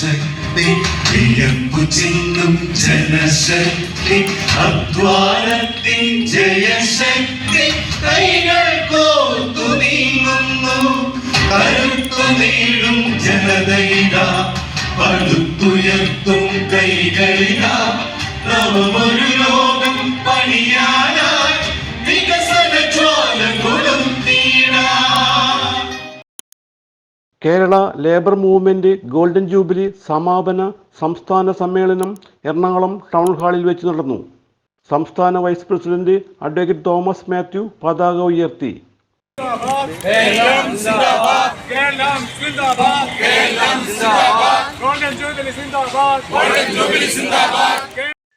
ശക്തി വിയപ്പു ചിന്നും ജനശക്തി അദ്വാരത്തിൻ ജയശക്തി. കൈകൾ കോർത്തു നീങ്ങുന്നു കരുത്തു നീളും ജനതയിതാ. പടുത്തുയർത്തും കൈകളിതാ. നമുമൊരു ലോകം പണിയാണ് Kerala labour movement golden jubilee സമാപന സംസ്ഥാന സമ്മേളനം എറണാകുളം ടൗൺ ഹാളിൽ വെച്ച് നടന്നു. സംസ്ഥാന vice president advocate Thomas Mathew പതാക ഉയർത്തി.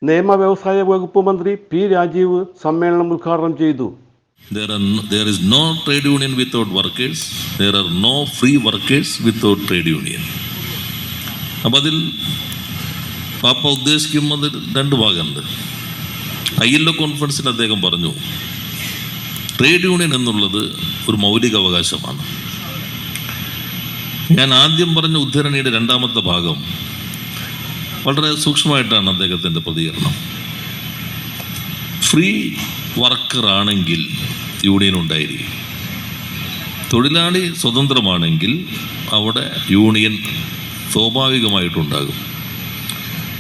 നിയമ വ്യവസായ വകുപ്പ് മന്ത്രി പി രാജീവ് സമ്മേളനം ഉദ്ഘാടനം ചെയ്തു. There are no, there is no trade union without workers. There are no free workers without trade union. അപ്പം അതിൽ പാപ്പ ഉദ്ദേശിക്കുന്നത് രണ്ട് ഭാഗമുണ്ട് ഐ എൽ ഒ കോൺഫറൻസിൽ അദ്ദേഹം പറഞ്ഞു ട്രേഡ് യൂണിയൻ എന്നുള്ളത് ഒരു മൗലിക അവകാശമാണ് ഞാൻ ആദ്യം പറഞ്ഞ ഉദ്ധരണിയുടെ രണ്ടാമത്തെ ഭാഗം വളരെ സൂക്ഷ്മമായിട്ടാണ് അദ്ദേഹത്തിന്റെ പ്രതികരണം ഫ്രീ വർക്കർ ആണെങ്കിൽ യൂണിയൻ ഉണ്ടായിരിക്കും. തൊഴിലാളി സ്വതന്ത്രമാണെങ്കിൽ അവിടെ യൂണിയൻ സ്വാഭാവികമായിട്ടുണ്ടാകും.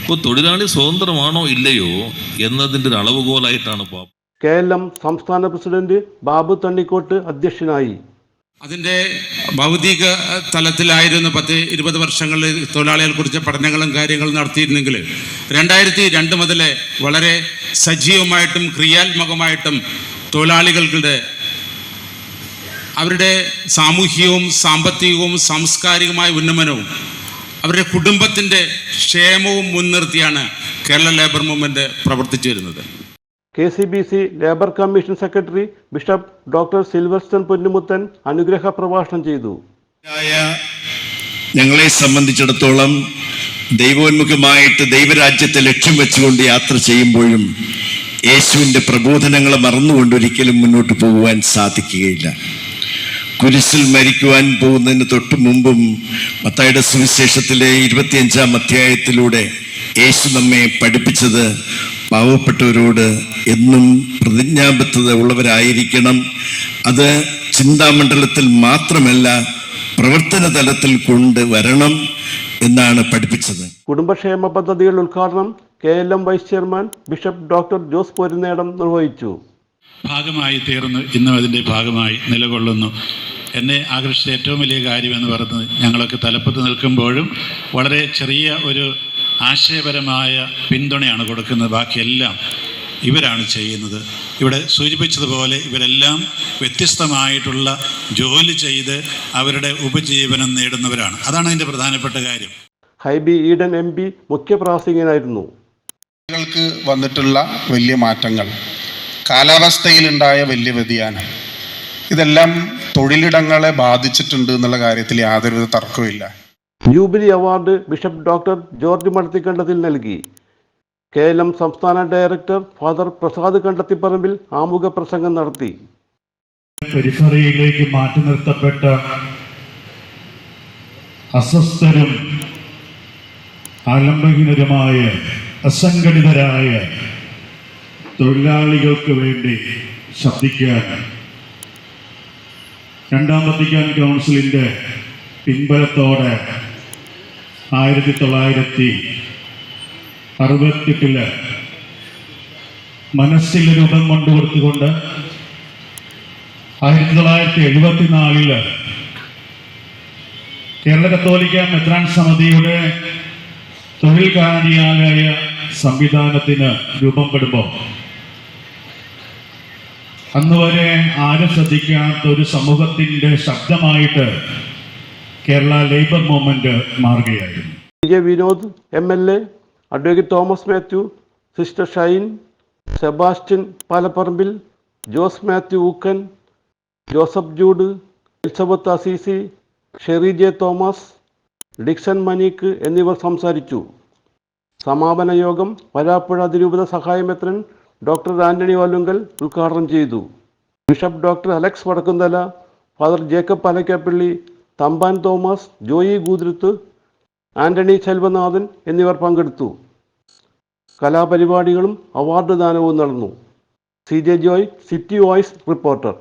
അപ്പോൾ തൊഴിലാളി സ്വതന്ത്രമാണോ ഇല്ലയോ എന്നതിന്റെ ഒരു അളവുകോലായിട്ടാണ് പാപ്പ സംസ്ഥാന പ്രസിഡന്റ് ബാബു തണ്ണിക്കോട്ട് അധ്യക്ഷനായി. അതിന്റെ ഭൗതിക തലത്തിലായിരുന്നു പത്ത് ഇരുപത് വർഷങ്ങളിൽ തൊഴിലാളികളെ കുറിച്ച് പഠനങ്ങളും കാര്യങ്ങളും നടത്തിയിരുന്നെങ്കിൽ രണ്ടായിരത്തി രണ്ട് മുതൽ വളരെ സജീവമായിട്ടും ക്രിയാത്മകമായിട്ടും തൊഴിലാളികളുടെ അവരുടെ സാമൂഹികവും സാമ്പത്തികവും സാംസ്കാരികമായ ഉന്നമനവും അവരുടെ കുടുംബത്തിന്റെ ക്ഷേമവും മുൻനിർത്തിയാണ് കേരള ലേബർ മൂവ്മെന്റ് പ്രവർത്തിച്ചു വരുന്നത്. K C B C labour commission secretary bishop doctor Silvester Ponnumuthan അനുഗ്രഹ പ്രഭാഷണം ചെയ്തു. ഞങ്ങളെ സംബന്ധിച്ചിടത്തോളം ദൈവോന്മുഖമായിട്ട് ദൈവരാജ്യത്തെ ലക്ഷ്യം വെച്ചുകൊണ്ട് യാത്ര ചെയ്യുമ്പോഴും യേശുവിന്റെ പ്രബോധനങ്ങളെ മറന്നുകൊണ്ട് ഒരിക്കലും മുന്നോട്ട് പോകുവാൻ സാധിക്കുകയില്ല. കുരിശിൽ മരിക്കുവാൻ പോകുന്നതിന് തൊട്ട് മുമ്പും മത്തായുടെ സുവിശേഷത്തിലെ ഇരുപത്തിയഞ്ചാം അധ്യായത്തിലൂടെ യേശു നമ്മെ പഠിപ്പിച്ചത് പാവപ്പെട്ടവരോട് എന്നും പ്രതിജ്ഞാബദ്ധത ഉള്ളവരായിരിക്കണം. അത് ചിന്താമണ്ഡലത്തിൽ മാത്രമല്ല പ്രവർത്തന തലത്തിൽ കൊണ്ടുവരണം എന്നാണ് പഠിപ്പിച്ചത്. കുടുംബക്ഷേമ പദ്ധതികൾ ഉദ്ഘാടനം K L M vice chairman bishop doctor Jose Porunnedom നിർവഹിച്ചു. ഭാഗമായി തീർന്നു ഇന്നും അതിന്റെ ഭാഗമായി നിലകൊള്ളുന്നു. എന്നെ ആകർഷിച്ച ഏറ്റവും വലിയ കാര്യം എന്ന് പറയുന്നത് ഞങ്ങളൊക്കെ തലപ്പത്ത് നിൽക്കുമ്പോഴും വളരെ ചെറിയ ഒരു ആശയപരമായ പിന്തുണയാണ് കൊടുക്കുന്നത്. ബാക്കിയെല്ലാം ഇവരാണ് ചെയ്യുന്നത്. ഇവിടെ സൂചിപ്പിച്ചതുപോലെ ഇവരെല്ലാം വ്യത്യസ്തമായിട്ടുള്ള ജോലി ചെയ്ത് അവരുടെ ഉപജീവനം നേടുന്നവരാണ്. അതാണ് അതിന്റെ പ്രധാനപ്പെട്ട കാര്യം. ഹൈബി ഈഡൻ എം പി മുഖ്യപ്രാസംഗികനായിരുന്നു. ൾക്ക് വന്നിട്ടുള്ള വലിയ മാറ്റങ്ങൾ കാലാവസ്ഥയിലുണ്ടായ വലിയ വ്യതിയാനം ഇതെല്ലാം തൊഴിലിടങ്ങളെ ബാധിച്ചിട്ടുണ്ട് എന്നുള്ള കാര്യത്തിൽ യാതൊരുവിധ തർക്കവുമില്ല. Jubilee award bishop doctor George Madathikandathil നൽകി. കെ എൽ എം സംസ്ഥാന ഡയറക്ടർ ഫാദർ പ്രസാദ് കണ്ടത്തിപ്പറമ്പിൽ ആമുഖ പ്രസംഗം നടത്തി. പെരിഫറിയിലേക്ക് മാറ്റി നിർത്തപ്പെട്ട അസ്വസ്ഥരും ആലംബഹീനരുമായ അസംഘടിതരായ തൊഴിലാളികൾക്ക് വേണ്ടി ശബ്ദിക്കാൻ രണ്ടാം വത്തിക്കാൻ കൗൺസിലിന്റെ പിൻബലത്തോടെ ആയിരത്തി തൊള്ളായിരത്തി അറുപത്തെട്ടിൽ മനസ്സിൽ രൂപം കൊണ്ടുകൊടുത്തുകൊണ്ട് ആയിരത്തി തൊള്ളായിരത്തി എഴുപത്തിനാലിൽ കേരള കത്തോലിക്ക മെത്രാൻ സമിതിയുടെ തൊഴിൽ കാര്യാലയ സംവിധാനത്തിന് രൂപം പെടുമ്പോൾ അന്നുവരെ ആരും ശ്രദ്ധിക്കാത്ത ഒരു സമൂഹത്തിന്റെ ശബ്ദമായിട്ട് കേരള ലേബർ മൂവ്മെന്റ് മാറുകയായിരുന്നു. K Vinod M L A advocate Thomas Mathew sister Shine Sebastian Palaparambil Jose Mathew Ookken Joseph Jude Elizabeth Assisi Sherry J Thomas Dixon Maneek എന്നിവർ സംസാരിച്ചു. സമാപന യോഗം വരാപ്പുഴ അതിരൂപത സഹായമെത്രൻ ഡോക്ടർ ആന്റണി വല്ലുങ്കൽ ഉദ്ഘാടനം ചെയ്തു. Bishop doctor Alex Vadakkumthala father Jacob Palakkappilly Thampan Thomas Joy Goothiruth Antony Chelvanathan എന്നിവർ പങ്കെടുത്തു. കലാപരിപാടികളും അവാർഡ് ദാനവും നടന്നു. C J Joy city voice reporter.